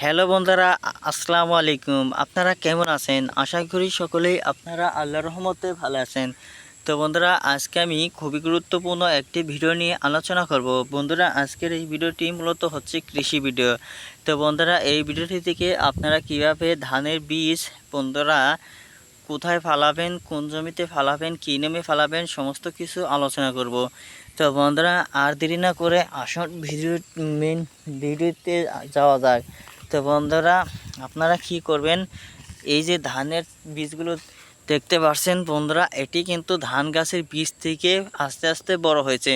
Hello বন্ধুরা, আসসালামু আলাইকুম। আপনারা কেমন আছেন? আশা করি সকলেই আপনারা আল্লাহর রহমতে ভালো আছেন। তো বন্ধুরা, আজকে আমি খুবই গুরুত্বপূর্ণ একটি ভিডিও নিয়ে আলোচনা করব। বন্ধুরা, আজকের এই ভিডিওটি মূলত হচ্ছে কৃষি ভিডিও। তো বন্ধুরা, এই ভিডিওটি থেকে আপনারা কীভাবে ধানের বীজ বন্ধুরা কোথায় ফালাবেন, কোন জমিতে ফালাবেন, কী নামে ফালাবেন, সমস্ত কিছু আলোচনা করব। তো বন্ধুরা, আর দেরি না করে আসল ভিডিও মেন ভিডিওতে যাওয়া যাক। তো বন্ধুরা, আপনারা কি করবেন? এই যে ধানের বীজগুলো দেখতে পাচ্ছেন বন্ধুরা, এটি কিন্তু ধান গাছের বীজ থেকে আস্তে আস্তে বড় হয়েছে।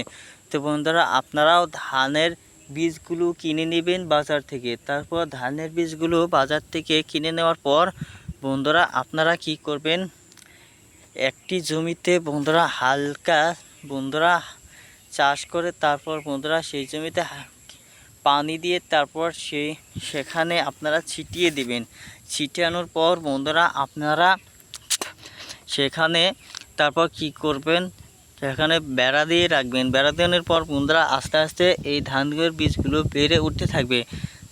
তো বন্ধুরা, আপনারাও ধানের বীজগুলো কিনে নেবেন বাজার থেকে। তারপর ধানের বীজগুলো বাজার থেকে কিনে নেওয়ার পর বন্ধুরা, আপনারা কি করবেন? একটি জমিতে বন্ধুরা হালকা বন্ধুরা চাষ করে তারপর বন্ধুরা সেই জমিতে পানি দিয়ে তারপর সেই সেখানে আপনারা ছিটিয়ে দিবেন। ছিটিয়ানোর পর বন্ধুরা, আপনারা সেখানে তারপর কি করবেন? সেখানে বেড়া দিয়ে রাখবেন। বেড়া দেওয়ানোর পর বন্ধুরা, আস্তে আস্তে এই ধানের বীজগুলো বেড়ে উঠতে থাকবে।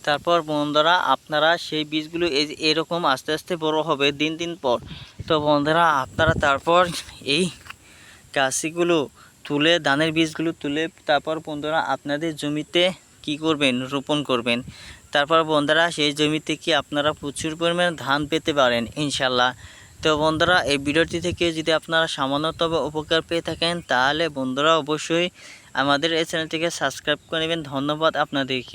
তারপর বন্ধুরা, আপনারা সেই বীজগুলো এই এরকম আস্তে আস্তে বড় হবে দিন দিন পর। তো বন্ধুরা, আপনারা তারপর এই গাছিগুলো তুলে, ধানের বীজগুলো তুলে, তারপর বন্ধুরা, আপনাদের জমিতে কি করবেন, রোপণ করবেন। তারপর বন্ধুরা, সেই জমিতে কি আপনারা প্রচুর পরিমাণে ধান পেতে পারেন, ইনশাল্লাহ। তো বন্ধুরা, এই ভিডিওটি থেকে যদি আপনারা সামান্যতম উপকার পেয়ে থাকেন, তাহলে বন্ধুরা অবশ্যই আমাদের এই চ্যানেলটিকে সাবস্ক্রাইব করে নেবেন। ধন্যবাদ আপনাদেরকে।